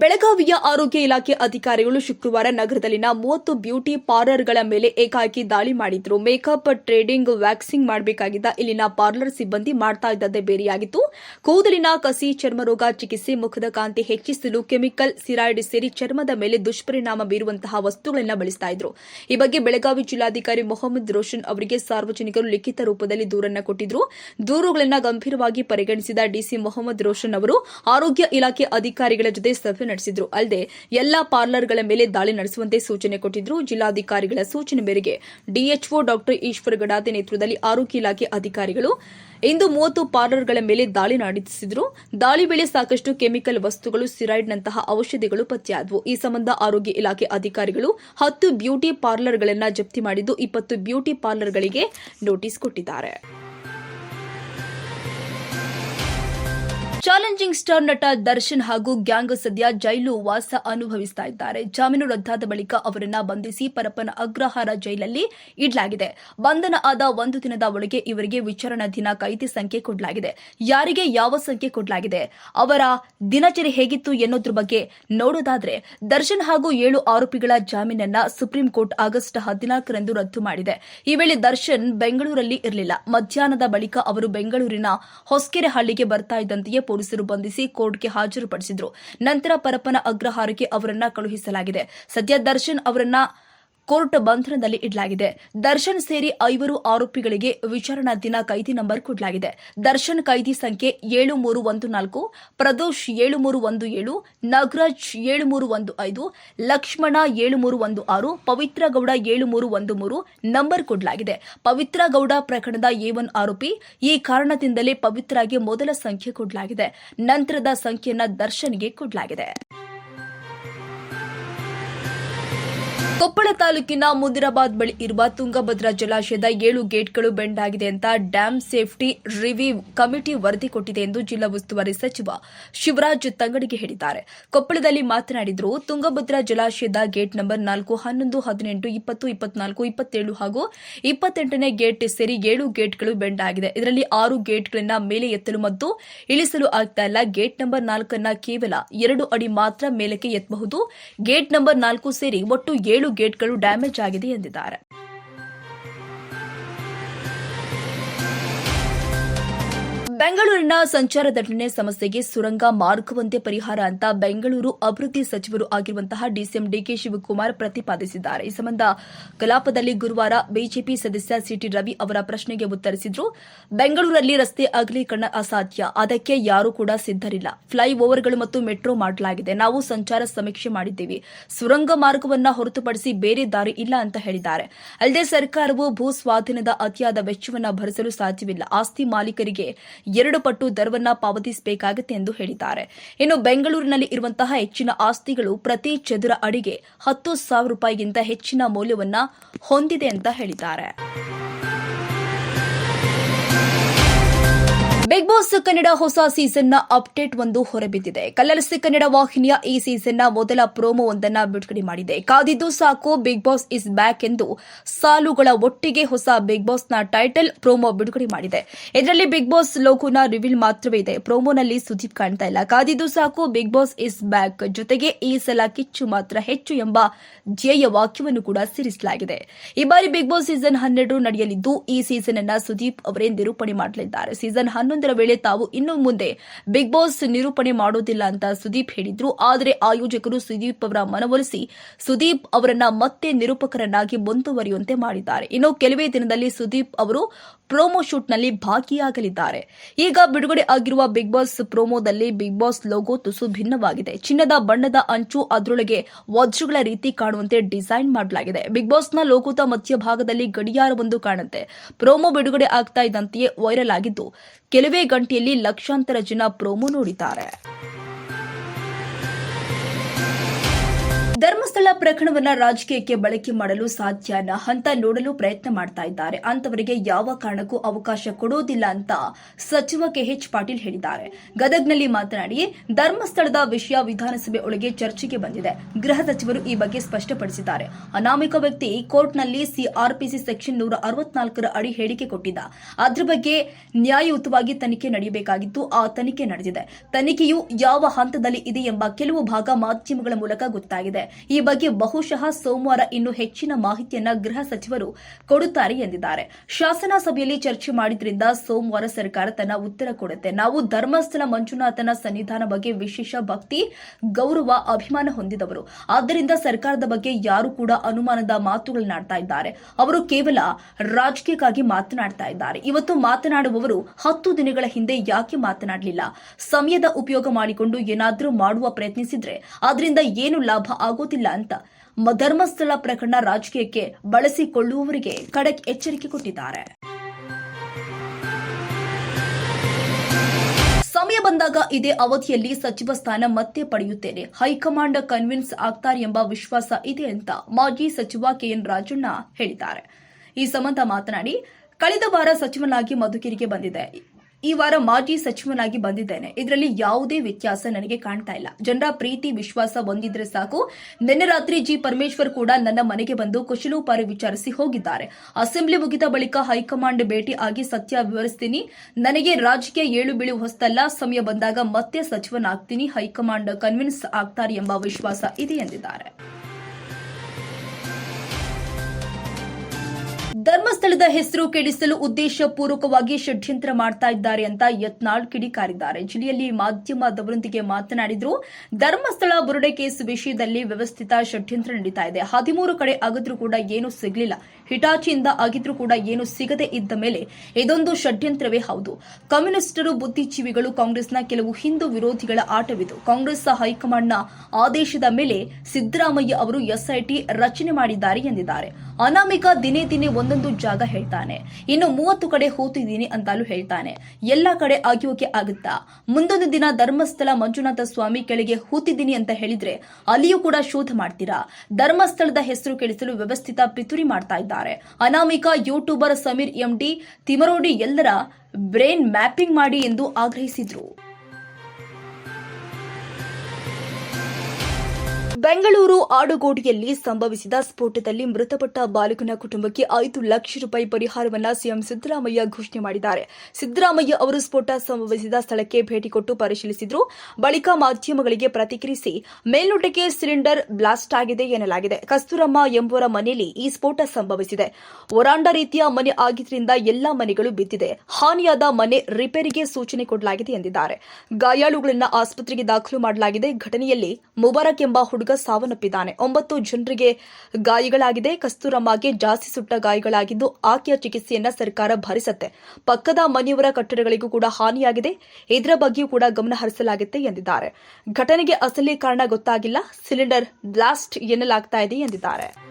ಬೆಳಗಾವಿಯ ಆರೋಗ್ಯ ಇಲಾಖೆ ಅಧಿಕಾರಿಗಳು ಶುಕ್ರವಾರ ನಗರದಲ್ಲಿನ ಮೂವತ್ತು ಬ್ಯೂಟಿ ಪಾರ್ಲರ್ಗಳ ಮೇಲೆ ಏಕಾಏಕಿ ದಾಳಿ ಮಾಡಿದ್ರು. ಮೇಕಪ್, ಟ್ರೇಡಿಂಗ್, ವ್ಯಾಕ್ಸಿಂಗ್ ಮಾಡಬೇಕಾಗಿದ್ದ ಇಲ್ಲಿನ ಪಾರ್ಲರ್ ಸಿಬ್ಬಂದಿ ಮಾಡ್ತಾ ಇದ್ದದ್ದೇ ಬೇರೆಯಾಗಿತ್ತು. ಕೂದಲಿನ ಕಸಿ ಚರ್ಮರೋಗ ಚಿಕಿತ್ಸೆ ಮುಖದ ಕಾಂತಿ ಹೆಚ್ಚಿಸಲು ಕೆಮಿಕಲ್, ಸಿರಾಯ್ಡ್ ಸೇರಿ ಚರ್ಮದ ಮೇಲೆ ದುಷ್ಪರಿಣಾಮ ಬೀರುವಂತಹ ವಸ್ತುಗಳನ್ನು ಬಳಸ್ತಾ ಇದ್ರು. ಈ ಬಗ್ಗೆ ಬೆಳಗಾವಿ ಜಿಲ್ಲಾಧಿಕಾರಿ ಮೊಹಮ್ಮದ್ ರೋಷನ್ ಅವರಿಗೆ ಸಾರ್ವಜನಿಕರು ಲಿಖಿತ ರೂಪದಲ್ಲಿ ದೂರನ್ನ ಕೊಟ್ಟಿದ್ರು. ದೂರುಗಳನ್ನು ಗಂಭೀರವಾಗಿ ಪರಿಗಣಿಸಿದ ಡಿಸಿ ಮೊಹಮ್ಮದ್ ರೋಷನ್ ಅವರು, ಆರೋಗ್ಯ ಇಲಾಖೆ ಅಧಿಕಾರಿಗಳ ಜೊತೆ ಸಭೆ ನಡೆಸಿದ್ರು. ಅಲ್ಲದೆ ಎಲ್ಲಾ ಪಾರ್ಲರ್ಗಳ ಮೇಲೆ ದಾಳಿ ನಡೆಸುವಂತೆ ಸೂಚನೆ ಕೊಟ್ಟಿದ್ರು. ಜಿಲ್ಲಾಧಿಕಾರಿಗಳ ಸೂಚನೆ ಮೇರೆಗೆ ಡಿಎಚ್ಒ ಡಾಕ್ಟರ್ ಈಶ್ವರ್ ಗಡಾದೆ ನೇತೃತ್ವದಲ್ಲಿ ಆರೋಗ್ಯ ಇಲಾಖೆ ಅಧಿಕಾರಿಗಳು ಇಂದು ಮೂವತ್ತು ಪಾರ್ಲರ್ಗಳ ಮೇಲೆ ದಾಳಿ ನಡೆಸಿದ್ರು. ದಾಳಿ ವೇಳೆ ಸಾಕಷ್ಟು ಕೆಮಿಕಲ್ ವಸ್ತುಗಳು ಸಿರಾಯ್ಡ್ನಂತಹ ಔಷಧಿಗಳು ಪತ್ತೆಯಾದವು. ಈ ಸಂಬಂಧ ಆರೋಗ್ಯ ಇಲಾಖೆ ಅಧಿಕಾರಿಗಳು ಹತ್ತು ಬ್ಯೂಟಿ ಪಾರ್ಲರ್ಗಳನ್ನು ಜಪ್ತಿ ಮಾಡಿದ್ದು ಇಪ್ಪತ್ತು ಬ್ಯೂಟಿ ಪಾರ್ಲರ್ಗಳಿಗೆ ನೋಟಿಸ್ ಕೊಟ್ಟಿದ್ದಾರೆ. ಚಾಲೆಂಜಿಂಗ್ ಸ್ಟಾರ್ ನಟ ದರ್ಶನ್ ಹಾಗೂ ಗ್ಯಾಂಗ್ ಸದ್ಯ ಜೈಲು ವಾಸ ಅನುಭವಿಸ್ತಾ ಇದ್ದಾರೆ. ಜಾಮೀನು ರದ್ದಾದ ಬಳಿಕ ಅವರನ್ನ ಬಂಧಿಸಿ ಪರಪ್ಪನ ಅಗ್ರಹಾರ ಜೈಲಲ್ಲಿ ಇಡಲಾಗಿದೆ. ಬಂಧನ ಆದ ಒಂದು ದಿನದ ಒಳಗೆ ಇವರಿಗೆ ವಿಚಾರಣಾ ದಿನ ಕೈದಿ ಸಂಖ್ಯೆ ಕೊಡಲಾಗಿದೆ. ಯಾರಿಗೆ ಯಾವ ಸಂಖ್ಯೆ ಕೊಡಲಾಗಿದೆ? ಅವರ ದಿನಚರಿ ಹೇಗಿತ್ತು ಎನ್ನುವುದ್ರ ಬಗ್ಗೆ ನೋಡೋದಾದ್ರೆ, ದರ್ಶನ್ ಹಾಗೂ ಏಳು ಆರೋಪಿಗಳ ಜಾಮೀನನ್ನ ಸುಪ್ರೀಂ ಕೋರ್ಟ್ ಆಗಸ್ಟ್ ಹದಿನಾಲ್ಕರಂದು ರದ್ದು ಮಾಡಿದೆ. ಈ ವೇಳೆ ದರ್ಶನ್ ಬೆಂಗಳೂರಲ್ಲಿ ಇರಲಿಲ್ಲ. ಮಧ್ಯಾಹ್ನದ ಬಳಿಕ ಅವರು ಬೆಂಗಳೂರಿನ ಹೊಸಕೆರೆಹಳ್ಳಿಗೆ ಬರ್ತಾ ಇದ್ದಂತೆಯೇ ಪೊಲೀಸರು ಬಂಧಿಸಿ ಕೋರ್ಟ್ಗೆ ಹಾಜರುಪಡಿಸಿದ್ರು. ನಂತರ ಪರಪ್ಪನ ಅಗ್ರಹಾರಕ್ಕೆ ಅವರನ್ನ ಕಳುಹಿಸಲಾಗಿದೆ. ಸದ್ಯ ದರ್ಶನ್ ಅವರನ್ನ ಕೋರ್ಟ್ ಬಂಧನದಲ್ಲಿ ಇಡಲಾಗಿದೆ. ದರ್ಶನ್ ಸೇರಿ ಐವರು ಆರೋಪಿಗಳಿಗೆ ವಿಚಾರಣಾ ದಿನ ಕೈದಿ ನಂಬರ್ ಕೊಡಲಾಗಿದೆ. ದರ್ಶನ್ ಕೈದಿ ಸಂಖ್ಯೆ ಏಳು ಮೂರು ಒಂದು ನಾಲ್ಕು, ಪ್ರದೋಷ್ ಏಳು ಮೂರು ಒಂದು ಏಳು, ನಾಗರಾಜ್ ಏಳು ಮೂರು ಒಂದು ಐದು, ಲಕ್ಷ್ಮಣ ಏಳು ಮೂರು ಒಂದು ಆರು ಪವಿತ್ರ ಗೌಡ ಏಳು ಮೂರು ಒಂದು ಮೂರು ನಂಬರ್ ಕೊಡಲಾಗಿದೆ. ಪವಿತ್ರ ಗೌಡ ಪ್ರಕರಣದ ಎ ಒನ್ ಆರೋಪಿ ಈ ಕಾರಣದಿಂದಲೇ ಪವಿತ್ರಗೆ ಮೊದಲ ಸಂಖ್ಯೆ ಕೊಡಲಾಗಿದೆ. ನಂತರದ ಸಂಖ್ಯೆಯನ್ನು ದರ್ಶನ್ಗೆ ಕೊಡಲಾಗಿದೆ. ಕೊಪ್ಪಳ ತಾಲೂಕಿನ ಮುದಿರಾಬಾದ್ ಬಳಿ ಇರುವ ತುಂಗಭದ್ರಾ ಜಲಾಶಯದ ಏಳು ಗೇಟ್ಗಳು ಬೆಂಡ್ ಆಗಿದೆ ಅಂತ ಡ್ಯಾಂ ಸೇಫ್ಟಿ ರಿವ್ಯೂ ಕಮಿಟಿ ವರದಿ ಕೊಟ್ಟಿದೆ ಎಂದು ಜಿಲ್ಲಾ ಉಸ್ತುವಾರಿ ಸಚಿವ ಶಿವರಾಜ್ ತಂಗಡಿಗೆ ಹೇಳಿದ್ದಾರೆ. ಕೊಪ್ಪಳದಲ್ಲಿ ಮಾತನಾಡಿದರು, ತುಂಗಭದ್ರಾ ಜಲಾಶಯದ ಗೇಟ್ ನಂಬರ್ ನಾಲ್ಕು, ಹನ್ನೊಂದು, ಹದಿನೆಂಟು, ಇಪ್ಪತ್ತು, ಇಪ್ಪತ್ನಾಲ್ಕು, ಇಪ್ಪತ್ತೇಳು ಹಾಗೂ ಇಪ್ಪತ್ತೆಂಟನೇ ಗೇಟ್ ಸೇರಿ ಏಳು ಗೇಟ್ಗಳು ಬೆಂಡ್ ಆಗಿದೆ ಇದರಲ್ಲಿ ಆರು ಗೇಟ್ಗಳನ್ನ ಮೇಲೆ ಎತ್ತಲು ಮತ್ತು ಇಳಿಸಲು ಆಗ್ತಾ ಇಲ್ಲ. ಗೇಟ್ ನಂಬರ್ ನಾಲ್ಕನ್ನ ಕೇವಲ ಎರಡು ಅಡಿ ಮಾತ್ರ ಮೇಲಕ್ಕೆ ಎತ್ತಬಹುದು. ಗೇಟ್ ನಂಬರ್ ನಾಲ್ಕು ಸೇರಿ ಒಟ್ಟು ಏಳು ಗೇಟ್ಗಳು ಡ್ಯಾಮೇಜ್ ಆಗಿದೆ ಎಂದಿದ್ದಾರೆ. ಬೆಂಗಳೂರಿನ ಸಂಚಾರ ದಟ್ಟಣೆ ಸಮಸ್ಯೆಗೆ ಸುರಂಗ ಮಾರ್ಗವೊಂದೇ ಪರಿಹಾರ ಅಂತ ಬೆಂಗಳೂರು ಅಭಿವೃದ್ಧಿ ಸಚಿವರು ಆಗಿರುವಂತಹ ಡಿಸಿಎಂ ಡಿಕೆ ಶಿವಕುಮಾರ್ ಪ್ರತಿಪಾದಿಸಿದ್ದಾರೆ. ಈ ಸಂಬಂಧ ಕಲಾಪದಲ್ಲಿ ಗುರುವಾರ ಬಿಜೆಪಿ ಸದಸ್ಯ ಸಿಟಿ ರವಿ ಅವರ ಪ್ರಶ್ನೆಗೆ ಉತ್ತರಿಸಿದ್ರು. ಬೆಂಗಳೂರಲ್ಲಿ ರಸ್ತೆ ಅಗಲೀಕರಣ ಅಸಾಧ್ಯ, ಅದಕ್ಕೆ ಯಾರೂ ಕೂಡ ಸಿದ್ಧರಿಲ್ಲ. ಫ್ಲೈಓವರ್ಗಳು ಮತ್ತು ಮೆಟ್ರೋ ಮಾಡಲಾಗಿದೆ. ನಾವು ಸಂಚಾರ ಸಮೀಕ್ಷೆ ಮಾಡಿದ್ದೀವಿ. ಸುರಂಗ ಮಾರ್ಗವನ್ನ ಹೊರತುಪಡಿಸಿ ಬೇರೆ ದಾರಿ ಇಲ್ಲ ಅಂತ ಹೇಳಿದ್ದಾರೆ. ಅಲ್ಲದೆ ಸರ್ಕಾರವು ಭೂ ಸ್ವಾಧೀನದ ಅತಿಯಾದ ವೆಚ್ಚವನ್ನು ಭರಿಸಲು ಸಾಧ್ಯವಿಲ್ಲ. ಆಸ್ತಿ ಮಾಲೀಕರಿಗೆ ಎರಡು ಪಟ್ಟು ದರವನ್ನ ಪಾವತಿಸಬೇಕಾಗುತ್ತೆ ಎಂದು ಹೇಳಿದ್ದಾರೆ. ಇನ್ನು ಬೆಂಗಳೂರಿನಲ್ಲಿ ಇರುವಂತಹ ಹೆಚ್ಚಿನ ಆಸ್ತಿಗಳು ಪ್ರತಿ ಚದುರ ಅಡಿಗೆ ಹತ್ತು ಸಾವಿರ ರೂಪಾಯಿಗಿಂತ ಹೆಚ್ಚಿನ ಮೌಲ್ಯವನ್ನ ಹೊಂದಿದೆ ಅಂತ ಹೇಳಿದ್ದಾರೆ. ಬಿಗ್ ಬಾಸ್ ಕನ್ನಡ ಹೊಸ ಸೀಸನ್ನ ಅಪ್ಡೇಟ್ ಒಂದು ಹೊರಬಿದ್ದಿದೆ. ಕಲರ್ಸ್ ಕನ್ನಡ ವಾಹಿನಿಯ ಈ ಸೀಸನ್ನ ಮೊದಲ ಪ್ರೋಮೋ ಒಂದನ್ನ ಬಿಡುಗಡೆ ಮಾಡಿದೆ. ಕಾದಿದ್ದು ಸಾಕು, ಬಿಗ್ ಬಾಸ್ ಇಸ್ ಬ್ಯಾಕ್ ಎಂದು ಸಾಲುಗಳ ಒಟ್ಟಿಗೆ ಹೊಸ ಬಿಗ್ ಬಾಸ್ನ ಟೈಟಲ್ ಪ್ರೋಮೋ ಬಿಡುಗಡೆ ಮಾಡಿದೆ. ಇದರಲ್ಲಿ ಬಿಗ್ ಬಾಸ್ ಲೋಗೋನ ರಿವೀಲ್ ಮಾತ್ರವೇ ಇದೆ. ಪ್ರೋಮೋನಲ್ಲಿ ಸುದೀಪ್ ಕಾಣ್ತಾ ಇಲ್ಲ. ಕಾದಿದ್ದು ಸಾಕು, ಬಿಗ್ ಬಾಸ್ ಇಸ್ ಬ್ಯಾಕ್ ಜೊತೆಗೆ ಈ ಸಲ ಕಿಚ್ಚು ಮಾತ್ರ ಹೆಚ್ಚು ಎಂಬ ಧ್ಯೇಯ ವಾಕ್ಯವನ್ನು ಕೂಡ ಸೇರಿಸಲಾಗಿದೆ. ಈ ಬಾರಿ ಬಿಗ್ ಬಾಸ್ ಸೀಸನ್ ಹನ್ನೆರಡು ನಡೆಯಲಿದ್ದು, ಈ ಸೀಸನ್ ಅನ್ನ ಸುದೀಪ್ ಅವರೇ ನಿರೂಪಣೆ ಮಾಡಲಿದ್ದಾರೆ. ಸೀಸನ್ ಹನ್ನೊಂದರ ವೇಳೆ ತಾವು ಇನ್ನು ಮುಂದೆ ಬಿಗ್ ಬಾಸ್ ನಿರೂಪಣೆ ಮಾಡೋದಿಲ್ಲ ಅಂತ ಸುದೀಪ್ ಹೇಳಿದ್ರು. ಆದರೆ ಆಯೋಜಕರು ಸುದೀಪ್ ಅವರ ಮನವೊಲಿಸಿ ಸುದೀಪ್ ಅವರನ್ನ ಮತ್ತೆ ನಿರೂಪಕರನ್ನಾಗಿ ಮುಂದುವರಿಯುವಂತೆ ಮಾಡಿದ್ದಾರೆ. ಇನ್ನು ಕೆಲವೇ ದಿನದಲ್ಲಿ ಸುದೀಪ್ ಅವರು ಪ್ರೋಮೋ ಶೂಟ್ನಲ್ಲಿ ಭಾಗಿಯಾಗಲಿದ್ದಾರೆ. ಈಗ ಬಿಡುಗಡೆ ಆಗಿರುವ ಬಿಗ್ ಬಾಸ್ ಪ್ರೋಮೋದಲ್ಲಿ ಬಿಗ್ ಬಾಸ್ ಲೋಗೋ ತುಸು ಭಿನ್ನವಾಗಿದೆ. ಚಿನ್ನದ, ಬಣ್ಣದ, ಅಂಚು ಅದರೊಳಗೆ ವಜ್ರಗಳ ರೀತಿ ಕಾಣುವಂತೆ ಡಿಸೈನ್ ಮಾಡಲಾಗಿದೆ. ಬಿಗ್ ಬಾಸ್ನ ಲೋಗೋದ ಮಧ್ಯಭಾಗದಲ್ಲಿ ಗಡಿಯಾರವೊಂದು ಕಾಣುತ್ತೆ. ಪ್ರೋಮೋ ಬಿಡುಗಡೆ ಆಗ್ತಾ ಇದ್ದಂತೆಯೇ ವೈರಲ್ ಆಗಿದ್ದು, ಕೆಲವೇ ಗಂಟೆಯಲ್ಲಿ ಲಕ್ಷಾಂತರ ಜನ ಪ್ರೋಮೋ ನೋಡಿದ್ದಾರೆ. ಪ್ರಕರಣವನ್ನ ರಾಜಕೀಯಕ್ಕೆ ಬಳಕೆ ಮಾಡಲು ಸಾಧ್ಯನ ಹಂತ ನೋಡಲು ಪ್ರಯತ್ನ ಮಾಡ್ತಾ ಇದ್ದಾರೆ. ಅಂತವರಿಗೆ ಯಾವ ಕಾರಣಕ್ಕೂ ಅವಕಾಶ ಕೊಡೋದಿಲ್ಲ ಅಂತ ಸಚಿವ ಕೆಎಚ್ ಪಾಟೀಲ್ ಹೇಳಿದ್ದಾರೆ. ಗದಗ್ನಲ್ಲಿ ಮಾತನಾಡಿ, ಧರ್ಮಸ್ಥಳದ ವಿಷಯ ವಿಧಾನಸಭೆ ಒಳಗೆ ಚರ್ಚೆಗೆ ಬಂದಿದೆ. ಗೃಹ ಸಚಿವರು ಈ ಬಗ್ಗೆ ಸ್ಪಷ್ಟಪಡಿಸಿದ್ದಾರೆ. ಅನಾಮಿಕ ವ್ಯಕ್ತಿ ಕೋರ್ಟ್ನಲ್ಲಿ ಸಿಆರ್ಪಿಸಿ ಸೆಕ್ಷನ್ ನೂರ ಅರವತ್ನಾಲ್ಕರ ಅಡಿ ಹೇಳಿಕೆ ಕೊಟ್ಟಿದ್ದ. ಅದ್ರ ಬಗ್ಗೆ ನ್ಯಾಯಯುತವಾಗಿ ತನಿಖೆ ನಡೆಯಬೇಕಾಗಿತ್ತು. ಆ ತನಿಖೆ ನಡೆದಿದೆ. ತನಿಖೆಯು ಯಾವ ಹಂತದಲ್ಲಿ ಇದೆ ಎಂಬ ಕೆಲವು ಭಾಗ ಮಾಧ್ಯಮಗಳ ಮೂಲಕ ಗೊತ್ತಾಗಿದೆ. ಈ ಬಗ್ಗೆ ಬಹುಶಃ ಸೋಮವಾರ ಇನ್ನೂ ಹೆಚ್ಚಿನ ಮಾಹಿತಿಯನ್ನ ಗೃಹ ಸಚಿವರು ಕೊಡುತ್ತಾರೆ ಎಂದಿದ್ದಾರೆ. ಶಾಸನ ಸಭೆಯಲ್ಲಿ ಚರ್ಚೆ ಮಾಡಿದ್ರಿಂದ ಸೋಮವಾರ ಸರ್ಕಾರ ತನ್ನ ಉತ್ತರ ಕೊಡುತ್ತೆ. ನಾವು ಧರ್ಮಸ್ಥಳ ಮಂಜುನಾಥನ ಸನ್ನಿಧಾನ ಬಗ್ಗೆ ವಿಶೇಷ ಭಕ್ತಿ, ಗೌರವ, ಅಭಿಮಾನ ಹೊಂದಿದವರು. ಆದ್ದರಿಂದ ಸರ್ಕಾರದ ಬಗ್ಗೆ ಯಾರು ಕೂಡ ಅನುಮಾನದ ಮಾತುಗಳನ್ನಾಡ್ತಾ ಇದ್ದಾರೆ. ಅವರು ಕೇವಲ ರಾಜಕೀಯಕ್ಕಾಗಿ ಮಾತನಾಡ್ತಾ ಇದ್ದಾರೆ. ಇವತ್ತು ಮಾತನಾಡುವವರು ಹತ್ತು ದಿನಗಳ ಹಿಂದೆ ಯಾಕೆ ಮಾತನಾಡಲಿಲ್ಲ? ಸಮಯದ ಉಪಯೋಗ ಮಾಡಿಕೊಂಡು ಏನಾದರೂ ಮಾಡುವ ಪ್ರಯತ್ನಿಸಿದ್ರೆ ಅದರಿಂದ ಏನು ಲಾಭ ಆಗೋದಿಲ್ಲ ಅಂತ ಧರ್ಮಸ್ಥಳ ಪ್ರಕರಣ ರಾಜಕೀಯಕ್ಕೆ ಬಳಸಿಕೊಳ್ಳುವವರಿಗೆ ಖಡಕ್ ಎಚ್ಚರಿಕೆ ಕೊಟ್ಟಿದ್ದಾರೆ. ಸಮಯ ಬಂದಾಗ ಇದೇ ಅವಧಿಯಲ್ಲಿ ಸಚಿವ ಸ್ಥಾನ ಮತ್ತೆ ಪಡೆಯುತ್ತೇನೆ. ಹೈಕಮಾಂಡ್ ಕನ್ವಿನ್ಸ್ ಆಗ್ತಾರೆ ಎಂಬ ವಿಶ್ವಾಸ ಇದೆ ಅಂತ ಮಾಜಿ ಸಚಿವ ಕೆಎನ್ ರಾಜಣ್ಣ ಹೇಳಿದ್ದಾರೆ. ಈ ಸಂಬಂಧ ಮಾತನಾಡಿ, ಕಳೆದ ವಾರ ಸಚಿವನಾಗಿ ಮಧುಕಿರಿಗೆ ಬಂದಿದೆ ಈ ವಾರ ಮಾಜಿ ಸಚಿವನಾಗಿ ಬಂದಿದ್ದೇನೆ. ಇದರಲ್ಲಿ ಯಾವುದೇ ವ್ಯತ್ಯಾಸ ನನಗೆ ಕಾಣ್ತಾ ಇಲ್ಲ. ಜನರ ಪ್ರೀತಿ, ವಿಶ್ವಾಸ ಹೊಂದಿದ್ರೆ ಸಾಕು. ನಿನ್ನೆ ರಾತ್ರಿ ಜಿ. ಪರಮೇಶ್ವರ್ ಕೂಡ ನನ್ನ ಮನೆಗೆ ಬಂದು ಕುಶಲೋಪಾರಿ ವಿಚಾರಿಸಿ ಹೋಗಿದ್ದಾರೆ. ಅಸೆಂಬ್ಲಿ ಮುಗಿದ ಬಳಿಕ ಹೈಕಮಾಂಡ್ ಭೇಟಿ ಆಗಿ ಸತ್ಯ ವಿವರಿಸ್ತೀನಿ. ನನಗೆ ರಾಜಕೀಯ ಏಳು ಬೀಳು ಹೊಸ್ತಲ್ಲ. ಸಮಯ ಬಂದಾಗ ಮತ್ತೆ ಸಚಿವನಾಗ್ತೀನಿ. ಹೈಕಮಾಂಡ್ ಕನ್ವಿನ್ಸ್ ಆಗ್ತಾರೆ ಎಂಬ ವಿಶ್ವಾಸ ಇದೆ ಎಂದಿದ್ದಾರೆ. ಧರ್ಮಸ್ಥಳದ ಹೆಸರು ಕೆಡಿಸಲು ಉದ್ದೇಶಪೂರ್ವಕವಾಗಿ ಷಡ್ಯಂತ್ರ ಮಾಡ್ತಾ ಇದ್ದಾರೆ ಅಂತ ಯತ್ನಾಳ್ ಕಿಡಿಕಾರಿದ್ದಾರೆ. ಜಿಲ್ಲೆಯಲ್ಲಿ ಮಾಧ್ಯಮದವರೊಂದಿಗೆ ಮಾತನಾಡಿದ್ರು, ಧರ್ಮಸ್ಥಳ ಬುರುಡೆ ಕೇಸ್ ವಿಷಯದಲ್ಲಿ ವ್ಯವಸ್ಥಿತ ಷಡ್ಯಂತ್ರ ನಡೀತಾ ಇದೆ. ಹದಿಮೂರು ಕಡೆ ಅಗದ್ರೂ ಕೂಡ ಏನು ಸಿಗಲಿಲ್ಲ. ಹಿಟಾಚಿಯಿಂದ ಆಗಿದ್ರೂ ಕೂಡ ಏನು ಸಿಗದೆ ಇದ್ದ ಮೇಲೆ ಇದೊಂದು ಷಡ್ಯಂತ್ರವೇ ಹೌದು. ಕಮ್ಯುನಿಸ್ಟರು ಬುದ್ಧಿಜೀವಿಗಳು ಕಾಂಗ್ರೆಸ್ನ ಕೆಲವು ಹಿಂದೂ ವಿರೋಧಿಗಳ ಆಟವಿದು. ಕಾಂಗ್ರೆಸ್ ಹೈಕಮಾಂಡ್ನ ಆದೇಶದ ಮೇಲೆ ಸಿದ್ದರಾಮಯ್ಯ ಅವರು ಎಸ್ಐಟಿ ರಚನೆ ಮಾಡಿದ್ದಾರೆ ಎಂದಿದ್ದಾರೆ. ಅನಾಮಿಕ ದಿನೇ ದಿನೇ ಒಂದೊಂದು ಜಾಗ ಹೇಳ್ತಾನೆ. ಇನ್ನು ಮೂವತ್ತು ಕಡೆ ಹೋತಿದ್ದೀನಿ ಅಂತಲೂ ಹೇಳ್ತಾನೆ. ಎಲ್ಲ ಕಡೆ ಆಗಿಯೋಕೆ ಆಗುತ್ತಾ? ಮುಂದೊಂದು ದಿನ ಧರ್ಮಸ್ಥಳ ಮಂಜುನಾಥ ಸ್ವಾಮಿ ಕೆಳಗೆ ಹೂತಿದ್ದೀನಿ ಅಂತ ಹೇಳಿದ್ರೆ ಅಲ್ಲಿಯೂ ಕೂಡ ಶೋಧ ಮಾಡ್ತೀರಾ? ಧರ್ಮಸ್ಥಳದ ಹೆಸರು ಕೆಡಿಸಲು ವ್ಯವಸ್ಥಿತ ಪಿತುರಿ ಮಾಡ್ತಾ ಇದ್ದಾರೆ ಅನಾಮಿಕ ಯೂಟ್ಯೂಬರ್ ಸಮೀರ್ ಎಂಡಿ ತಿಮರೋಡಿ ಎಲ್ಲರ ಬ್ರೈನ್ ಮ್ಯಾಪಿಂಗ್ ಮಾಡಿ ಎಂದು ಆಗ್ರಹಿಸಿದ್ರು. ಬೆಂಗಳೂರು ಆಡುಗೋಡಿಯಲ್ಲಿ ಸಂಭವಿಸಿದ ಸ್ಫೋಟದಲ್ಲಿ ಮೃತಪಟ್ಟ ಬಾಲಕನ ಕುಟುಂಬಕ್ಕೆ ಐದು ಲಕ್ಷ ರೂಪಾಯಿ ಪರಿಹಾರವನ್ನು ಸಿಎಂ ಸಿದ್ದರಾಮಯ್ಯ ಘೋಷಣೆ ಮಾಡಿದ್ದಾರೆ. ಸಿದ್ದರಾಮಯ್ಯ ಅವರು ಸ್ಫೋಟ ಸಂಭವಿಸಿದ ಸ್ಥಳಕ್ಕೆ ಭೇಟಿ ಕೊಟ್ಟು ಪರಿಶೀಲಿಸಿದ್ರು. ಬಳಿಕ ಮಾಧ್ಯಮಗಳಿಗೆ ಪ್ರತಿಕ್ರಿಯಿಸಿ, ಮೇಲ್ನೋಟಕ್ಕೆ ಸಿಲಿಂಡರ್ ಬ್ಲಾಸ್ಟ್ ಆಗಿದೆ ಎನ್ನಲಾಗಿದೆ. ಕಸ್ತೂರಮ್ಮ ಎಂಬುವರ ಮನೆಯಲ್ಲಿ ಈ ಸ್ಫೋಟ ಸಂಭವಿಸಿದೆ. ಒರಾಂಡ ರೀತಿಯ ಮನೆ ಆಗಿದ್ದರಿಂದ ಎಲ್ಲಾ ಮನೆಗಳು ಬಿದ್ದಿದೆ. ಹಾನಿಯಾದ ಮನೆ ರಿಪೇರಿಗೆ ಸೂಚನೆ ಕೊಡಲಾಗಿದೆ ಎಂದಿದ್ದಾರೆ. ಗಾಯಾಳುಗಳನ್ನು ಆಸ್ಪತ್ರೆಗೆ ದಾಖಲು ಮಾಡಲಾಗಿದೆ. ಘಟನೆಯಲ್ಲಿ ಮುಬಾರಕ್ ಎಂಬ ಹುಡುಗ ಸಾವನ್ನಪ್ಪಿದ್ದಾನೆ. ಒಂಬತ್ತು ಜನರಿಗೆ ಗಾಯಗಳಾಗಿದೆ. ಕಸ್ತೂರಮ್ಮಗೆ ಜಾಸ್ತಿ ಸುಟ್ಟ ಗಾಯಗಳಾಗಿದ್ದು ಆಕೆಯ ಚಿಕಿತ್ಸೆಯನ್ನ ಸರ್ಕಾರ ಭರಿಸುತ್ತೆ. ಪಕ್ಕದ ಮನೆಯವರ ಕಟ್ಟಡಗಳಿಗೂ ಕೂಡ ಹಾನಿಯಾಗಿದೆ. ಇದರ ಬಗ್ಗೆಯೂ ಕೂಡ ಗಮನ ಹರಿಸಲಾಗುತ್ತೆ ಎಂದಿದ್ದಾರೆ. ಘಟನೆಗೆ ಅಸಲಿ ಕಾರಣ ಗೊತ್ತಾಗಿಲ್ಲ. ಸಿಲಿಂಡರ್ ಬ್ಲಾಸ್ಟ್ ಎನ್ನಲಾಗ್ತಾ ಇದೆ ಎಂದಿದ್ದಾರೆ.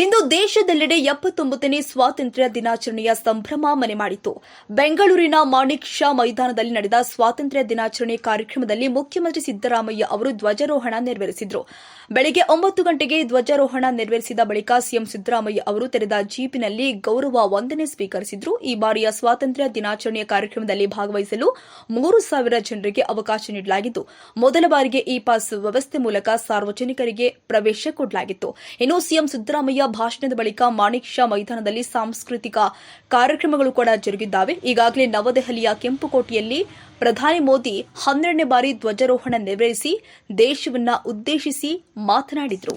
ಇಂದು ದೇಶದೆಲ್ಲೆಡೆ ಎಪ್ಪತ್ತೊಂಬತ್ತನೇ ಸ್ವಾತಂತ್ರ್ಯ ದಿನಾಚರಣೆಯ ಸಂಭ್ರಮ ಮನೆ ಮಾಡಿತು ಬೆಂಗಳೂರಿನ ಮಾಣಿಕ್ ಶಾ ಮೈದಾನದಲ್ಲಿ ನಡೆದ ಸ್ವಾತಂತ್ರ್ಯ ದಿನಾಚರಣೆ ಕಾರ್ಯಕ್ರಮದಲ್ಲಿ ಮುಖ್ಯಮಂತ್ರಿ ಸಿದ್ದರಾಮಯ್ಯ ಅವರು ಧ್ವಜಾರೋಹಣ ನೆರವೇರಿಸಿದರು. ಬೆಳಗ್ಗೆ ಒಂಬತ್ತು ಗಂಟೆಗೆ ಧ್ವಜಾರೋಹಣ ನೆರವೇರಿಸಿದ ಬಳಿಕ ಸಿಎಂ ಸಿದ್ದರಾಮಯ್ಯ ಅವರು ತೆರೆದ ಜೀಪಿನಲ್ಲಿ ಗೌರವ ವಂದನೆ ಸ್ವೀಕರಿಸಿದ್ರು. ಈ ಬಾರಿಯ ಸ್ವಾತಂತ್ರ್ಯ ದಿನಾಚರಣೆಯ ಕಾರ್ಯಕ್ರಮದಲ್ಲಿ ಭಾಗವಹಿಸಲು ಮೂರು ಸಾವಿರ ಜನರಿಗೆ ಅವಕಾಶ ನೀಡಲಾಗಿದ್ದು ಮೊದಲ ಬಾರಿಗೆ ಇ ಪಾಸ್ ವ್ಯವಸ್ಥೆ ಮೂಲಕ ಸಾರ್ವಜನಿಕರಿಗೆ ಪ್ರವೇಶ ಕೊಡಲಾಗಿತ್ತು. ಇನ್ನು ಸಿಎಂ ಸಿದ್ದರಾಮಯ್ಯ ಭಾಷಣದ ಬಳಿಕ ಮಾಣಿಕ್ ಶಾ ಮೈದಾನದಲ್ಲಿ ಸಾಂಸ್ಕೃತಿಕ ಕಾರ್ಯಕ್ರಮಗಳು ಕೂಡ ಜರುಗಿದ್ದಾವೆ. ಈಗಾಗಲೇ ನವದೆಹಲಿಯ ಕೆಂಪುಕೋಟೆಯಲ್ಲಿ ಪ್ರಧಾನಿ ಮೋದಿ ಹನ್ನೆರಡನೇ ಬಾರಿ ಧ್ವಜಾರೋಹಣ ನೆರವೇರಿಸಿ ದೇಶವನ್ನ ಉದ್ದೇಶಿಸಿ ಮಾತನಾಡಿದರು.